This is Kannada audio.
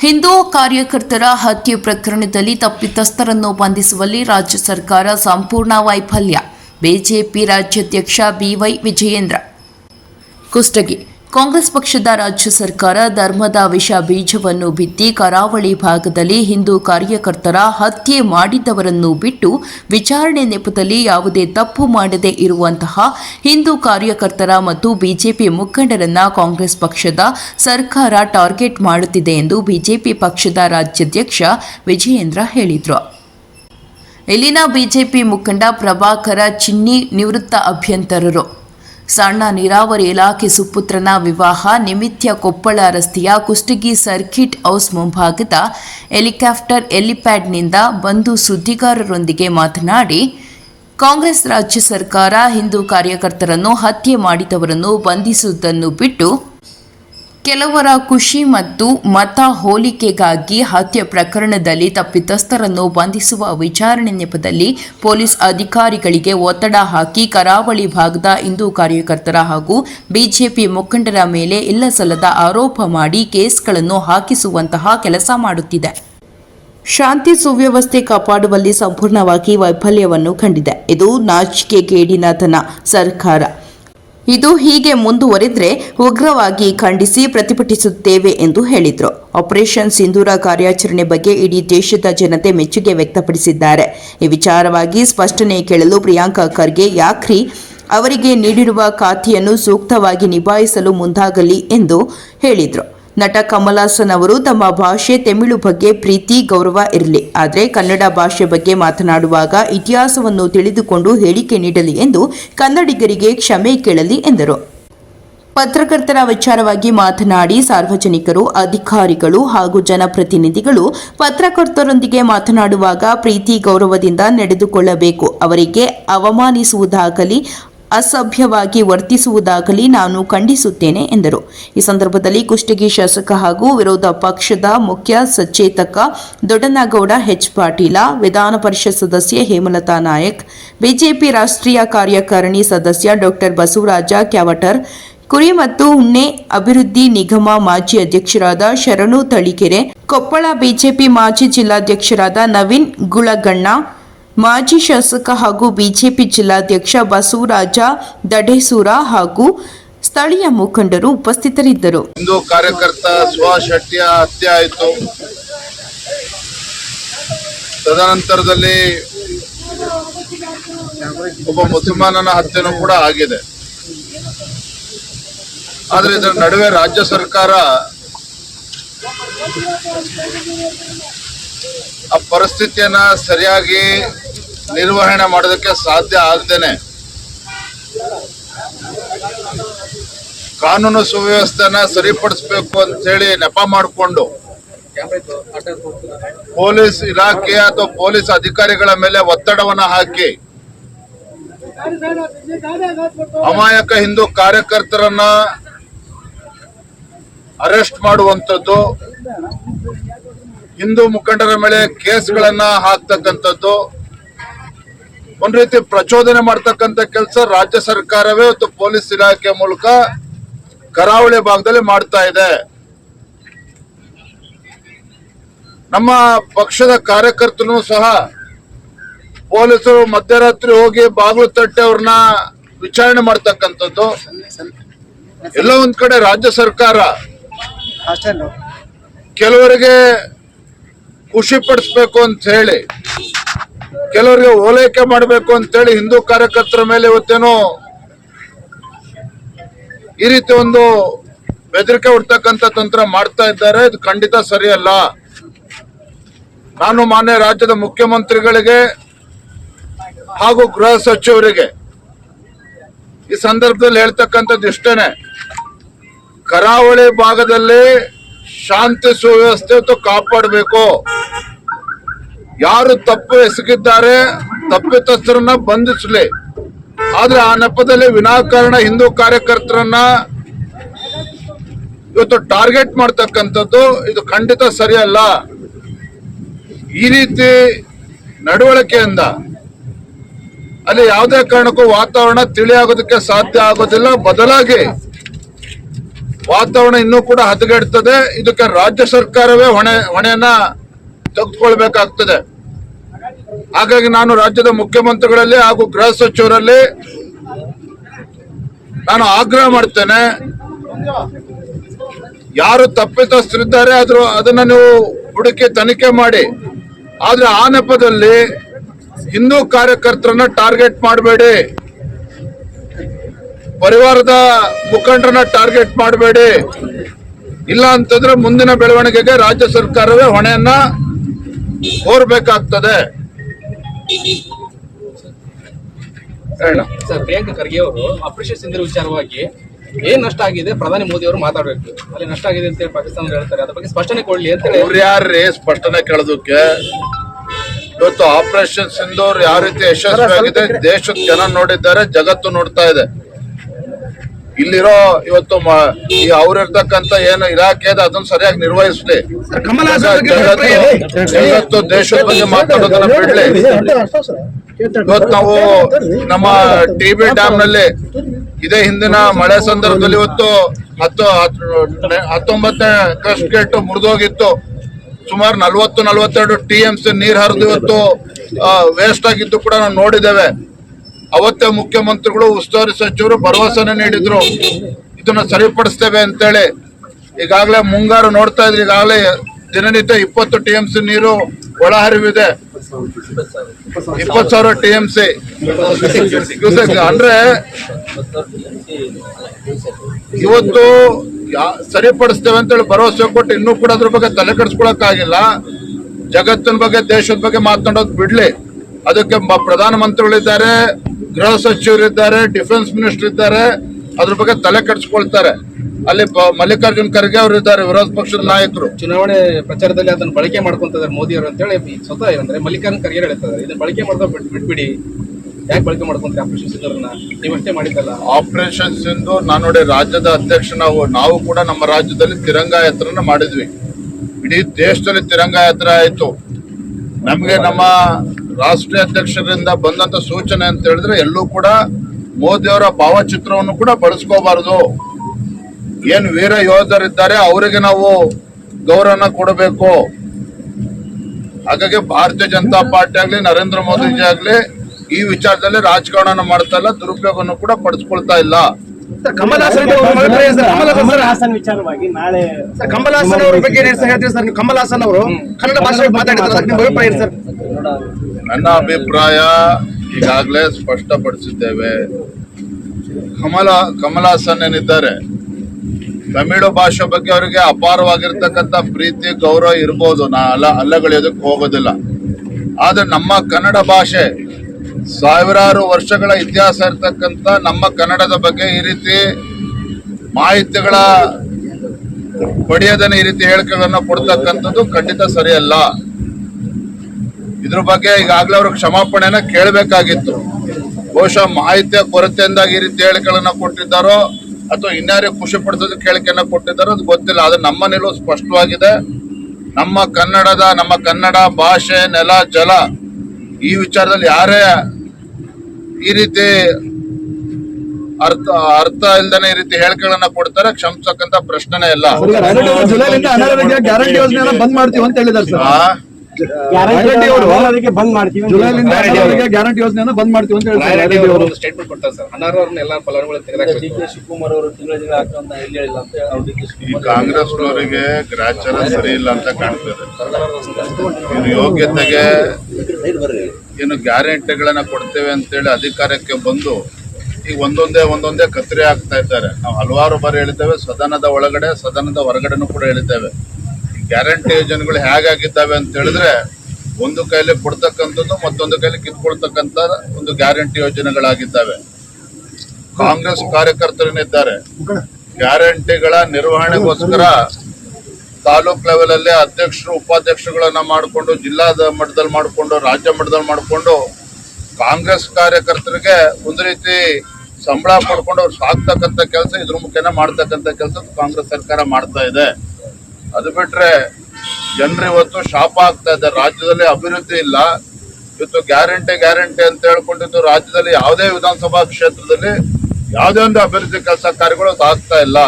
ಹಿಂದೂ ಕಾರ್ಯಕರ್ತರ ಹತ್ಯೆ ಪ್ರಕರಣದಲ್ಲಿ ತಪ್ಪಿತಸ್ಥರನ್ನು ಬಂಧಿಸುವಲ್ಲಿ ರಾಜ್ಯ ಸರ್ಕಾರ ಸಂಪೂರ್ಣ ವೈಫಲ್ಯ. ಬಿಜೆಪಿ ರಾಜ್ಯಾಧ್ಯಕ್ಷ ಬಿವೈ ವಿಜಯೇಂದ್ರ. ಕುಷ್ಟಗಿ. ಕಾಂಗ್ರೆಸ್ ಪಕ್ಷದ ರಾಜ್ಯ ಸರ್ಕಾರ ಧರ್ಮದ ವಿಷ ಬೀಜವನ್ನು ಬಿತ್ತಿ ಕರಾವಳಿ ಭಾಗದಲ್ಲಿ ಹಿಂದೂ ಕಾರ್ಯಕರ್ತರ ಹತ್ಯೆ ಮಾಡಿದವರನ್ನು ಬಿಟ್ಟು ವಿಚಾರಣೆ ನೆಪದಲ್ಲಿ ಯಾವುದೇ ತಪ್ಪು ಮಾಡದೇ ಇರುವಂತಹ ಹಿಂದೂ ಕಾರ್ಯಕರ್ತರ ಮತ್ತು ಬಿಜೆಪಿ ಮುಖಂಡರನ್ನ ಕಾಂಗ್ರೆಸ್ ಪಕ್ಷದ ಸರ್ಕಾರ ಟಾರ್ಗೆಟ್ ಮಾಡುತ್ತಿದೆ ಎಂದು ಬಿಜೆಪಿ ಪಕ್ಷದ ರಾಜ್ಯಾಧ್ಯಕ್ಷ ವಿಜಯೇಂದ್ರ ಹೇಳಿದರು. ಇಲ್ಲಿನ ಬಿಜೆಪಿ ಮುಖಂಡ ಪ್ರಭಾಕರ ಚಿನ್ನಿ ನಿವೃತ್ತ ಅಭ್ಯಂತರರು. ಸಣ್ಣ ನೀರಾವರಿ ಇಲಾಖೆ ಸುಪುತ್ರನ ವಿವಾಹ, ನಿಮಿತ್ಯ ಕೊಪ್ಪಳ ರಸ್ತೆಯ ಕುಷ್ಟಗಿ ಸರ್ಕಿಟ್ ಹೌಸ್ ಮುಂಭಾಗದ ಹೆಲಿಕಾಪ್ಟರ್ ಹೆಲಿಪ್ಯಾಡ್ನಿಂದ ಬಂದು ಸುದ್ದಿಗಾರರೊಂದಿಗೆ ಮಾತನಾಡಿ, ಕಾಂಗ್ರೆಸ್ ರಾಜ್ಯ ಸರ್ಕಾರ ಹಿಂದೂ ಕಾರ್ಯಕರ್ತರನ್ನು ಹತ್ಯೆ ಮಾಡಿದವರನ್ನು ಬಂಧಿಸುವುದನ್ನು ಬಿಟ್ಟು ಕೆಲವರ ಖುಷಿ ಮತ್ತು ಮತ ಹೋಲಿಕೆಗಾಗಿ ಹತ್ಯೆ ಪ್ರಕರಣದಲ್ಲಿ ತಪ್ಪಿತಸ್ಥರನ್ನು ಬಂಧಿಸುವ ವಿಚಾರಣೆ ನೆಪದಲ್ಲಿ ಪೊಲೀಸ್ ಅಧಿಕಾರಿಗಳಿಗೆ ಒತ್ತಡ ಹಾಕಿ ಕರಾವಳಿ ಭಾಗದ ಹಿಂದೂ ಕಾರ್ಯಕರ್ತರ ಹಾಗೂ ಬಿಜೆಪಿ ಮುಖಂಡರ ಮೇಲೆ ಇಲ್ಲಸಲ್ಲದ ಆರೋಪ ಮಾಡಿ ಕೇಸ್ಗಳನ್ನು ಹಾಕಿಸುವಂತಹ ಕೆಲಸ ಮಾಡುತ್ತಿದೆ. ಶಾಂತಿ ಸುವ್ಯವಸ್ಥೆ ಕಾಪಾಡುವಲ್ಲಿ ಸಂಪೂರ್ಣವಾಗಿ ವೈಫಲ್ಯವನ್ನು ಕಂಡಿದೆ. ಇದು ನಾಚಿಕೆಗೇಡಿನತನ ಸರ್ಕಾರ. ಇದು ಹೀಗೆ ಮುಂದುವರಿದ್ರೆ ಉಗ್ರವಾಗಿ ಖಂಡಿಸಿ ಪ್ರತಿಭಟಿಸುತ್ತೇವೆ ಎಂದು ಹೇಳಿದರು. ಆಪರೇಷನ್ ಸಿಂಧೂರ ಕಾರ್ಯಾಚರಣೆ ಬಗ್ಗೆ ಇಡೀ ದೇಶದ ಜನತೆ ಮೆಚ್ಚುಗೆ ವ್ಯಕ್ತಪಡಿಸಿದ್ದಾರೆ. ಈ ವಿಚಾರವಾಗಿ ಸ್ಪಷ್ಟನೆ ಕೇಳಲು ಪ್ರಿಯಾಂಕಾ ಖರ್ಗೆ, ಯಾಕ್ರಿ ಅವರಿಗೆ ನೀಡಿರುವ ಖಾತೆಯನ್ನು ಸೂಕ್ತವಾಗಿ ನಿಭಾಯಿಸಲು ಮುಂದಾಗಲಿ ಎಂದು ಹೇಳಿದರು. ನಟ ಕಮಲಾಸನ್ ಅವರು ತಮ್ಮ ಭಾಷೆ ತಮಿಳು ಬಗ್ಗೆ ಪ್ರೀತಿ, ಗೌರವ ಇರಲಿ. ಆದರೆ ಕನ್ನಡ ಭಾಷೆ ಬಗ್ಗೆ ಮಾತನಾಡುವಾಗ ಇತಿಹಾಸವನ್ನು ತಿಳಿದುಕೊಂಡು ಹೇಳಿಕೆ ನೀಡಲಿ ಎಂದು ಕನ್ನಡಿಗರಿಗೆ ಕ್ಷಮೆ ಕೇಳಲಿ ಎಂದರು. ಪತ್ರಕರ್ತರ ವಿಚಾರವಾಗಿ ಮಾತನಾಡಿ ಸಾರ್ವಜನಿಕರು, ಅಧಿಕಾರಿಗಳು ಹಾಗೂ ಜನಪ್ರತಿನಿಧಿಗಳು ಪತ್ರಕರ್ತರೊಂದಿಗೆ ಮಾತನಾಡುವಾಗ ಪ್ರೀತಿ, ಗೌರವದಿಂದ ನಡೆದುಕೊಳ್ಳಬೇಕು. ಅವರಿಗೆ ಅವಮಾನಿಸುವುದಾಗಲಿ ಅಸಭ್ಯವಾಗಿ ವರ್ತಿಸುವುದಾಗಲಿ ನಾನು ಖಂಡಿಸುತ್ತೇನೆ, ಎಂದರು. ಈ ಸಂದರ್ಭದಲ್ಲಿ ಕುಷ್ಟಗಿ ಶಾಸಕ ಹಾಗೂ ವಿರೋಧ ಪಕ್ಷದ ಮುಖ್ಯ ಸಚೇತಕ ದೊಡ್ಡನಗೌಡ ಎಚ್. ಪಾಟೀಲ, ವಿಧಾನ ಪರಿಷತ್ ಸದಸ್ಯೆ ಹೇಮಲತಾ ನಾಯಕ್, ಬಿಜೆಪಿ ರಾಷ್ಟ್ರೀಯ ಕಾರ್ಯಕಾರಿಣಿ ಸದಸ್ಯ ಡಾಕ್ಟರ್ ಬಸವರಾಜ ಕ್ಯಾವಟರ್, ಕುರಿ ಮತ್ತು ಉಣ್ಣೆ ಅಭಿವೃದ್ಧಿ ನಿಗಮ ಮಾಜಿ ಅಧ್ಯಕ್ಷರಾದ ಶರಣು ತಳಿಕೆರೆ, ಕೊಪ್ಪಳ ಬಿಜೆಪಿ ಮಾಜಿ ಜಿಲ್ಲಾಧ್ಯಕ್ಷರಾದ ನವೀನ್ ಗುಳಗಣ್ಣ ಮಾಜಿ ಶಾಸಕ ಹಾಗೂ ಬಿಜೆಪಿ ಜಿಲ್ಲಾಧ್ಯಕ್ಷ ಬಸವರಾಜ ದಡೇಸೂರ ಹಾಗೂ ಸ್ಥಳೀಯ ಮುಖಂಡರು ಉಪಸ್ಥಿತರಿದ್ದರು. ಇಂದು ಕಾರ್ಯಕರ್ತ ಶೆಟ್ಟಿಯ ಹತ್ಯೆ ಆಯಿತು ತದನಂತರದಲ್ಲಿ ಒಬ್ಬ ಮುಸಲ್ಮಾನನ ಹತ್ಯೆನೂ ಕೂಡ ಆಗಿದೆ. ಆದರೆ ಇದರ ನಡುವೆ ರಾಜ್ಯ ಸರ್ಕಾರ ಆ ಪರಿಸ್ಥಿತಿಯನ್ನ ಸರಿಯಾಗಿ ನಿರ್ವಹಣೆ ಮಾಡೋದಕ್ಕೆ ಸಾಧ್ಯ ಆಗದೇನೆ. ಕಾನೂನು ಸುವ್ಯವಸ್ಥೆನ ಸರಿಪಡಿಸಬೇಕು ಅಂತ ಹೇಳಿ ನೆಪ ಮಾಡಿಕೊಂಡು ಪೊಲೀಸ್ ಇಲಾಖೆ ಅಥವಾ ಪೊಲೀಸ್ ಅಧಿಕಾರಿಗಳ ಮೇಲೆ ಒತ್ತಡವನ್ನು ಹಾಕಿ ಅಮಾಯಕ ಹಿಂದೂ ಕಾರ್ಯಕರ್ತರನ್ನ ಅರೆಸ್ಟ್ ಮಾಡುವಂಥದ್ದು, ಹಿಂದೂ ಮುಖಂಡರ ಮೇಲೆ ಕೇಸ್ಗಳನ್ನ ಹಾಕ್ತಕ್ಕಂಥದ್ದು ಒಂದ್ ರೀತಿ ಪ್ರಚೋದನೆ ಮಾಡ್ತಕ್ಕಂಥ ಕೆಲಸ ರಾಜ್ಯ ಸರ್ಕಾರವೇ ಮತ್ತು ಪೊಲೀಸ್ ಇಲಾಖೆ ಮೂಲಕ ಕರಾವಳಿ ಭಾಗದಲ್ಲಿ ಮಾಡ್ತಾ ಇದೆ. ನಮ್ಮ ಪಕ್ಷದ ಕಾರ್ಯಕರ್ತರು ಸಹ ಪೊಲೀಸರು ಮಧ್ಯರಾತ್ರಿ ಹೋಗಿ ಬಾಗಿಲು ತಟ್ಟೆ ಅವ್ರನ್ನ ವಿಚಾರಣೆ ಮಾಡ್ತಕ್ಕಂಥದ್ದು. ಎಲ್ಲ ಒಂದ್ ಕಡೆ ರಾಜ್ಯ ಸರ್ಕಾರ ಕೆಲವರಿಗೆ ಖುಷಿ ಪಡಿಸ್ಬೇಕು ಅಂತ ಹೇಳಿ ಕೆಲವರಿಗೆ ಓಲೈಕೆ ಮಾಡಬೇಕು ಅಂತೇಳಿ ಹಿಂದೂ ಕಾರ್ಯಕರ್ತರ ಮೇಲೆ ಇವತ್ತೇನೋ ಈ ರೀತಿ ಒಂದು ಬೆದರಿಕೆ ಹುಡ್ತಕ್ಕಂಥ ತಂತ್ರ ಮಾಡ್ತಾ ಇದ್ದಾರೆ. ಇದು ಖಂಡಿತ ಸರಿಯಲ್ಲ. ನಾನು ಮಾನ್ಯ ರಾಜ್ಯದ ಮುಖ್ಯಮಂತ್ರಿಗಳಿಗೆ ಹಾಗೂ ಗೃಹ ಸಚಿವರಿಗೆ ಈ ಸಂದರ್ಭದಲ್ಲಿ ಹೇಳ್ತಕ್ಕಂಥದ್ದು ಇಷ್ಟೇನೆ. ಕರಾವಳಿ ಭಾಗದಲ್ಲಿ ಶಾಂತಿ ಸುವ್ಯವಸ್ಥೆ ಕಾಪಾಡಬೇಕು. ಯಾರು ತಪ್ಪು ಎಸಗಿದ್ದಾರೆ, ತಪ್ಪಿತಸ್ಥರನ್ನ ಬಂಧಿಸಲಿ. ಆದ್ರೆ ಆ ನೆಪದಲ್ಲಿ ವಿನಾಕಾರಣ ಹಿಂದೂ ಕಾರ್ಯಕರ್ತರನ್ನ ಇವತ್ತು ಟಾರ್ಗೆಟ್ ಮಾಡ್ತಕ್ಕಂಥದ್ದು ಇದು ಖಂಡಿತ ಸರಿಯಲ್ಲ. ಈ ರೀತಿ ನಡವಳಿಕೆಯಿಂದ ಅಲ್ಲಿ ಯಾವುದೇ ಕಾರಣಕ್ಕೂ ವಾತಾವರಣ ತಿಳಿಯಾಗೋದಕ್ಕೆ ಸಾಧ್ಯ ಆಗೋದಿಲ್ಲ. ಬದಲಾಗಿ ವಾತಾವರಣ ಇನ್ನೂ ಕೂಡ ಹದಗೆಡ್ತದೆ. ಇದಕ್ಕೆ ರಾಜ್ಯ ಸರ್ಕಾರವೇ ಹೊಣೆ, ಹೊಣೆಯನ್ನ ತೆಗೆದುಕೊಳ್ಬೇಕಾಗ್ತದೆ. ಹಾಗಾಗಿ ನಾನು ರಾಜ್ಯದ ಮುಖ್ಯಮಂತ್ರಿಗಳಲ್ಲಿ ಹಾಗೂ ಗೃಹ ಸಚಿವರಲ್ಲಿ ನಾನು ಆಗ್ರಹ ಮಾಡ್ತೇನೆ. ಯಾರು ತಪ್ಪಿತಸ್ಥರಿದ್ದಾರೆ ಆದ್ರೂ ಅದನ್ನ ನೀವು ಹುಡುಕಿ ತನಿಖೆ ಮಾಡಿ. ಆದ್ರೆ ಆ ನೆಪದಲ್ಲಿ ಹಿಂದೂ ಕಾರ್ಯಕರ್ತರನ್ನ ಟಾರ್ಗೆಟ್ ಮಾಡಬೇಡಿ. ಪರಿವಾರದ ಮುಖಂಡರನ್ನ ಟಾರ್ಗೆಟ್ ಮಾಡಬೇಡಿ. ಇಲ್ಲ ಅಂತಂದ್ರೆ ಮುಂದಿನ ಬೆಳವಣಿಗೆಗೆ ರಾಜ್ಯ ಸರ್ಕಾರವೇ ಹೊಣೆಯನ್ನ ಕೋರ್ಬೇಕಾಗ್ತದೆ. ಹೇಳ ಸರ್ ಪ್ರಿಯಾಂಕಾ ಖರ್ಗೆ ಅವರು ಅಪ್ರಿಷಿಯೇಟ್ ಸಿಂಧರ್ ವಿಚಾರವಾಗಿ ಏನ್ ನಷ್ಟ ಆಗಿದೆ? ಪ್ರಧಾನಿ ಮೋದಿ ಅವರು ಮಾತಾಡಬೇಕು. ಅಲ್ಲಿ ನಷ್ಟ ಆಗಿದೆ ಅಂತ ಹೇಳಿ ಪಾಕಿಸ್ತಾನ ಹೇಳ್ತಾರೆ. ಅದ್ರ ಬಗ್ಗೆ ಸ್ಪಷ್ಟನೆ ಕೊಡ್ಲಿ ಅಂತ ಹೇಳಿ. ಯಾರು ಯಾರ್ರೀ? ಸ್ಪಷ್ಟನೆ ಕೇಳೋದಕ್ಕೆ. ಇವತ್ತು ಆಪರೇಷನ್ ಸಿಂಧೂರ್ ಯಾವ ರೀತಿ ಯಶಸ್ವಿಯಾಗಿದೆ? ದೇಶದ ಜನ ನೋಡಿದ್ದಾರೆ ಜಗತ್ತು ನೋಡ್ತಾ ಇದೆ. ಇಲ್ಲಿರೋ ಇವತ್ತು ಮ- ಈ ಅವ್ರಿರ್ತಕ್ಕಂತ ಏನು ಇಲಾಖೆ ಇದೆ ಅದನ್ನ ಸರಿಯಾಗಿ ನಿರ್ವಹಿಸ್ಲಿ. ಇವತ್ತು ಜಗತ್ತು ದೇಶದ ಬಗ್ಗೆ ಮಾತಾಡೋದನ್ನ ಬಿಡ್ಲಿ. ಇವತ್ತು ನಾವು ನಮ್ಮ ಟಿ ಬಿ ಡ್ಯಾಮ್ನಲ್ಲಿ ಇದೇ ಹಿಂದಿನ ಮಳೆ ಸಂದರ್ಭದಲ್ಲಿ ಇವತ್ತು ಹತ್ತು ಹತ್ತು- ಹತ್ತೊಂಬತ್ತನೇ ಕ್ರಸ್ಟ್ ಗೇಟ್ ಮುರಿದೋಗಿತ್ತು. ಸುಮಾರು ನಲ್ವತ್ತು ನಲ್ವತ್ತೆರಡು ಟಿ ಎಂ ಸಿ ನೀರ್ ಹರಿದು ಇವತ್ತು ವೇಸ್ಟ್ ಆಗಿದ್ದು ಕೂಡ ನಾವು ನೋಡಿದ್ದೇವೆ. ಅವತ್ತೇ ಮುಖ್ಯಮಂತ್ರಿಗಳು ಉಸ್ತುವಾರಿ ಸಚಿವರು ಭರವಸೆನ ನೀಡಿದ್ರು. ಇದನ್ನ ಸರಿಪಡಿಸ್ತೇವೆ ಅಂತೇಳಿ. ಈಗಾಗಲೇ ಮುಂಗಾರು ನೋಡ್ತಾ ಇದ್ರೆ, ಈಗಾಗಲೇ ದಿನನಿತ್ಯ ಇಪ್ಪತ್ತು ಟಿ ಎಂ ಸಿ ನೀರು ಒಳಹರಿವಿದೆ. ಇಪ್ಪತ್ತು ಸಾವಿರ ಟಿ ಎಂ ಸಿ. ಅಂದ್ರೆ ಇವತ್ತು ಸರಿಪಡಿಸ್ತೇವೆ ಅಂತೇಳಿ ಭರವಸೆ ಕೊಟ್ಟು ಇನ್ನೂ ಕೂಡ ಅದ್ರ ಬಗ್ಗೆ ತಲೆ ಕೆಡಿಸ್ಕೊಳಕ್ ಆಗಿಲ್ಲ ಜಗತ್ತಿನ ಬಗ್ಗೆ, ದೇಶದ ಬಗ್ಗೆ ಮಾತನಾಡೋದು ಬಿಡ್ಲಿ. ಅದಕ್ಕೆ ಮ- ಪ್ರಧಾನಮಂತ್ರಿಗಳಿದ್ದಾರೆ ಗೃಹ ಸಚಿವರಿದ್ದಾರೆ ಡಿಫೆನ್ಸ್ ಮಿನಿಸ್ಟರ್ ಇದ್ದಾರೆ ಅದ್ರ ಬಗ್ಗೆ ತಲೆ ಕೆಡಿಸ್ಕೊಳ್ತಾರೆ. ಅಲ್ಲಿ ಮಲ್ಲಿಕಾರ್ಜುನ್ ಖರ್ಗೆ ಅವರು ಇದ್ದಾರೆ ವಿರೋಧ ಪಕ್ಷದ ನಾಯಕರು. ಚುನಾವಣೆ ಪ್ರಚಾರದಲ್ಲಿ ಅದನ್ನು ಬಳಕೆ ಮಾಡ್ಕೊಂತಿದ್ದಾರೆ ಮೋದಿ ಅವರು ಅಂತ ಹೇಳಿ ಸ್ವತಃ ಅಂದ್ರೆ ಮಲ್ಲಿಕಾರ್ಜುನ್ ಖರ್ಗೆ ಹೇಳ್ತಾರೆ ಇದನ್ನ ಬಳಕೆ ಮಾಡ್ತಾ ಬಿಟ್- ಬಿಟ್ಬಿಡಿ. ಯಾಕೆ ಬಳಕೆ ಮಾಡ್ಕೊಂತೀರಿ? ಆಪರೇಷನ್ ಸಿಂಧೂರ್ನ ನೀವಷ್ಟೇ ಮಾಡಿದ್ದಲ್ಲ. ಆಪರೇಷನ್ ಸಿಂಧು ನಾನು ನೋಡಿ ರಾಜ್ಯದ ಅಧ್ಯಕ್ಷ ನಾವು ನಾವು ಕೂಡ ನಮ್ಮ ರಾಜ್ಯದಲ್ಲಿ ತಿರಂಗ ಯಾತ್ರನ ಮಾಡಿದ್ವಿ. ಇಡೀ ದೇಶದಲ್ಲಿ ತಿರಂಗ ಯಾತ್ರೆ ಆಯ್ತು. ನಮ್ಗೆ ನಮ್ಮ ರಾಷ್ಟ್ರೀಯ ಅಧ್ಯಕ್ಷರಿಂದ ಬಂದಂತ ಸೂಚನೆ ಅಂತ ಹೇಳಿದ್ರೆ ಎಲ್ಲೂ ಕೂಡ ಮೋದಿಯವರ ಭಾವಚಿತ್ರವನ್ನು ಕೂಡ ಬಳಸ್ಕೋಬಾರದು. ಏನು ವೀರ ಯೋಧರಿದ್ದಾರೆ ಅವರಿಗೆ ನಾವು ಗೌರವನ ಕೊಡಬೇಕು. ಹಾಗಾಗಿ ಭಾರತೀಯ ಜನತಾ ಪಾರ್ಟಿ ಆಗ್ಲಿ ನರೇಂದ್ರ ಮೋದಿಜಿ ಆಗ್ಲಿ ಈ ವಿಚಾರದಲ್ಲಿ ರಾಜಕಾರಣ ಮಾಡ್ತಾ ಇಲ್ಲ ದುರುಪಯೋಗವನ್ನು ಕೂಡ ಪಡಿಸ್ಕೊಳ್ತಾ ಇಲ್ಲ. ಕಮಲ್ ಹಾಸನ್ ಅವ್ರ ಅಭಿಪ್ರಾಯ ಸರ್, ಕಮಲ್ ಹಾಸನ್ ವಿಚಾರವಾಗಿ ನಾಳೆ ಸರ್, ಕಮಲ್ ಹಾಸನ್ ಅವ್ರ ಬಗ್ಗೆ ಏನ್ ಸರ್? ಹೇಳ್ತೀರಿ ಕಮಲ್ ಹಾಸನ್ ಅವರು ಕನ್ನಡ ಭಾಷೆ ಮಾತಾಡಿದ್ರೆ ನಿಮ್ಮ ಅಭಿಪ್ರಾಯ ಸರ್? ನನ್ನ ಅಭಿಪ್ರಾಯ ಈಗಾಗಲೇ ಸ್ಪಷ್ಟಪಡಿಸಿದ್ದೇವೆ. ಕಮಲ, ಕಮಲಾಸನ್ ಏನಿದ್ದಾರೆ, ತಮಿಳು ಭಾಷೆ ಬಗ್ಗೆ ಅವರಿಗೆ ಅಪಾರವಾಗಿರ್ತಕ್ಕಂಥ ಪ್ರೀತಿ, ಗೌರವ ಇರ್ಬೋದು. ನಾ ಅಲ್ಲ ಅಲ್ಲಗಳೆಯೋದಕ್ಕೆ ಹೋಗೋದಿಲ್ಲ. ಆದರೆ ನಮ್ಮ ಕನ್ನಡ ಭಾಷೆ ಸಾವಿರಾರು ವರ್ಷಗಳ ಇತಿಹಾಸ ಇರ್ತಕ್ಕಂಥ ನಮ್ಮ ಕನ್ನಡದ ಬಗ್ಗೆ ಈ ರೀತಿ ಮಾಹಿತಿಗಳ ಪಡೆಯದನ್ನ ಈ ರೀತಿ ಹೇಳಿಕೆಗಳನ್ನ ಕೊಡ್ತಕ್ಕಂಥದ್ದು ಖಂಡಿತ ಸರಿಯಲ್ಲ. ಇದ್ರ ಬಗ್ಗೆ ಈಗಾಗಲೇ ಅವ್ರಿಗೆ ಕ್ಷಮಾಪಣೆನ ಕೇಳಬೇಕಾಗಿತ್ತು. ಬಹುಶಃ ಮಾಹಿತಿಯ ಕೊರತೆಯಿಂದಾಗಿ ಈ ರೀತಿ ಹೇಳಿಕೆಗಳನ್ನ ಕೊಟ್ಟಿದ್ದಾರೋ ಅಥವಾ ಇನ್ಯಾರಿಗೆ ಖುಷಿ ಪಡಿಸೋದಕ್ಕೆ ಹೇಳಿಕೆಯನ್ನ ಕೊಟ್ಟಿದ್ದಾರೋ ಅದು ಗೊತ್ತಿಲ್ಲ. ಆದ್ರೆ ನಮ್ಮ ನಿಲುವು ಸ್ಪಷ್ಟವಾಗಿದೆ. ನಮ್ಮ ಕನ್ನಡದ ನಮ್ಮ ಕನ್ನಡ ಭಾಷೆ ನೆಲ ಜಲ ಈ ವಿಚಾರದಲ್ಲಿ ಯಾರೇ ಈ ರೀತಿ ಅರ್ಥ ಅರ್ಥ ಇಲ್ದೇನೆ ಈ ರೀತಿ ಹೇಳಿಕೆಗಳನ್ನ ಕೊಡ್ತಾರೆ. ಕ್ಷಮಿಸಕ್ಕಂತ ಪ್ರಶ್ನೆನೇ ಇಲ್ಲ. ಅದಕ್ಕೆ ಬಂದ್ ಮಾಡ್ತೀವಿ ಗ್ಯಾರಂಟಿ ಯೋಜನೆಯನ್ನ ಬಂದ್ ಮಾಡ್ತೀವಿ ಅಂತ ಹೇಳ್ತಾರೆ. ಸ್ಟೇಟ್ಮೆಂಟ್ ಕೊಡ್ತಾರೆ ಸರ್. ಅನರ್ಹರನ್ನ ಎಲ್ಲ ಫಲಾನುಭವಿಗಳು ಕೆ ಶಿವಕುಮಾರ್ ಅವರು ತಿಂಗಳ ತಿಂಗಳ ಹಾಕುವಂತ ಎಲ್ಲಿ ಹೇಳಿಲ್ಲ ಅಂತ ಅವ್ರು ಡಿ ಕೆ ಈ ಶಿವಕುಮಾರ್ ಕಾಂಗ್ರೆಸ್ನವರಿಗೆ ಗ್ರಾಚಾರ ಸರಿ ಇಲ್ಲ ಅಂತ ಕಾಣ್ತದೆ ಇವ್ರ ಯೋಗ್ಯತೆಗೆ ಏನು ಗ್ಯಾರಂಟಿಗಳನ್ನ ಕೊಡ್ತೇವೆ ಅಂತ ಹೇಳಿ ಅಧಿಕಾರಕ್ಕೆ ಬಂದು ಈಗ ಒಂದೊಂದೇ ಒಂದೊಂದೇ ಕತ್ತರಿ ಆಗ್ತಾ ಇದ್ದಾರೆ. ನಾವು ಹಲವಾರು ಬಾರಿ ಹೇಳಿದ್ದೇವೆ ಸದನದ ಒಳಗಡೆ ಸದನದ ಹೊರಗಡೆನೂ ಕೂಡ ಹೇಳಿದ್ದೇವೆ. ಗ್ಯಾರಂಟಿ ಯೋಜನೆಗಳು ಹೇಗಾಗಿದ್ದಾವೆ ಅಂತ ಹೇಳಿದ್ರೆ ಒಂದು ಕೈಲಿ ಕೊಡ್ತಕ್ಕಂಥದ್ದು ಮತ್ತೊಂದು ಕೈಲಿ ಕಿತ್ಕೊಳ್ತಕ್ಕಂಥ ಒಂದು ಗ್ಯಾರಂಟಿ ಯೋಜನೆಗಳಾಗಿದ್ದಾವೆ. ಕಾಂಗ್ರೆಸ್ ಕಾರ್ಯಕರ್ತರೇನಿದ್ದಾರೆ. ಗ್ಯಾರಂಟಿಗಳ ನಿರ್ವಹಣೆಗೋಸ್ಕರ ತಾಲೂಕ್ ಲೆವೆಲ್ ಅಲ್ಲಿ ಅಧ್ಯಕ್ಷರು ಉಪಾಧ್ಯಕ್ಷಗಳನ್ನ ಮಾಡಿಕೊಂಡು, ಜಿಲ್ಲಾ ಮಟ್ಟದಲ್ಲಿ ಮಾಡಿಕೊಂಡು, ರಾಜ್ಯ ಮಟ್ಟದಲ್ಲಿ ಮಾಡಿಕೊಂಡು ಕಾಂಗ್ರೆಸ್ ಕಾರ್ಯಕರ್ತರಿಗೆ ಒಂದು ರೀತಿ ಸಂಬಳ ಪಡ್ಕೊಂಡು ಅವ್ರು ಸಾಕ್ತಕ್ಕಂಥ ಕೆಲಸ ಇದ್ರ ಮುಖೇನ ಮಾಡ್ತಕ್ಕಂಥ ಕೆಲಸ ಕಾಂಗ್ರೆಸ್ ಸರ್ಕಾರ ಮಾಡ್ತಾ ಇದೆ. ಅದು ಬಿಟ್ರೆ ಜನರು ಇವತ್ತು ಶಾಪ ಆಗ್ತಾ ಇದ್ದಾರೆ. ರಾಜ್ಯದಲ್ಲಿ ಅಭಿವೃದ್ಧಿ ಇಲ್ಲ. ಇವತ್ತು ಗ್ಯಾರಂಟಿ ಗ್ಯಾರಂಟಿ ಅಂತ ಹೇಳ್ಕೊಂಡಿದ್ದು ರಾಜ್ಯದಲ್ಲಿ ಯಾವುದೇ ವಿಧಾನಸಭಾ ಕ್ಷೇತ್ರದಲ್ಲಿ ಯಾವುದೇ ಒಂದು ಅಭಿವೃದ್ಧಿ ಕೆಲಸ ಕಾರ್ಯಗಳು ಆಗ್ತಾ ಇಲ್ಲ.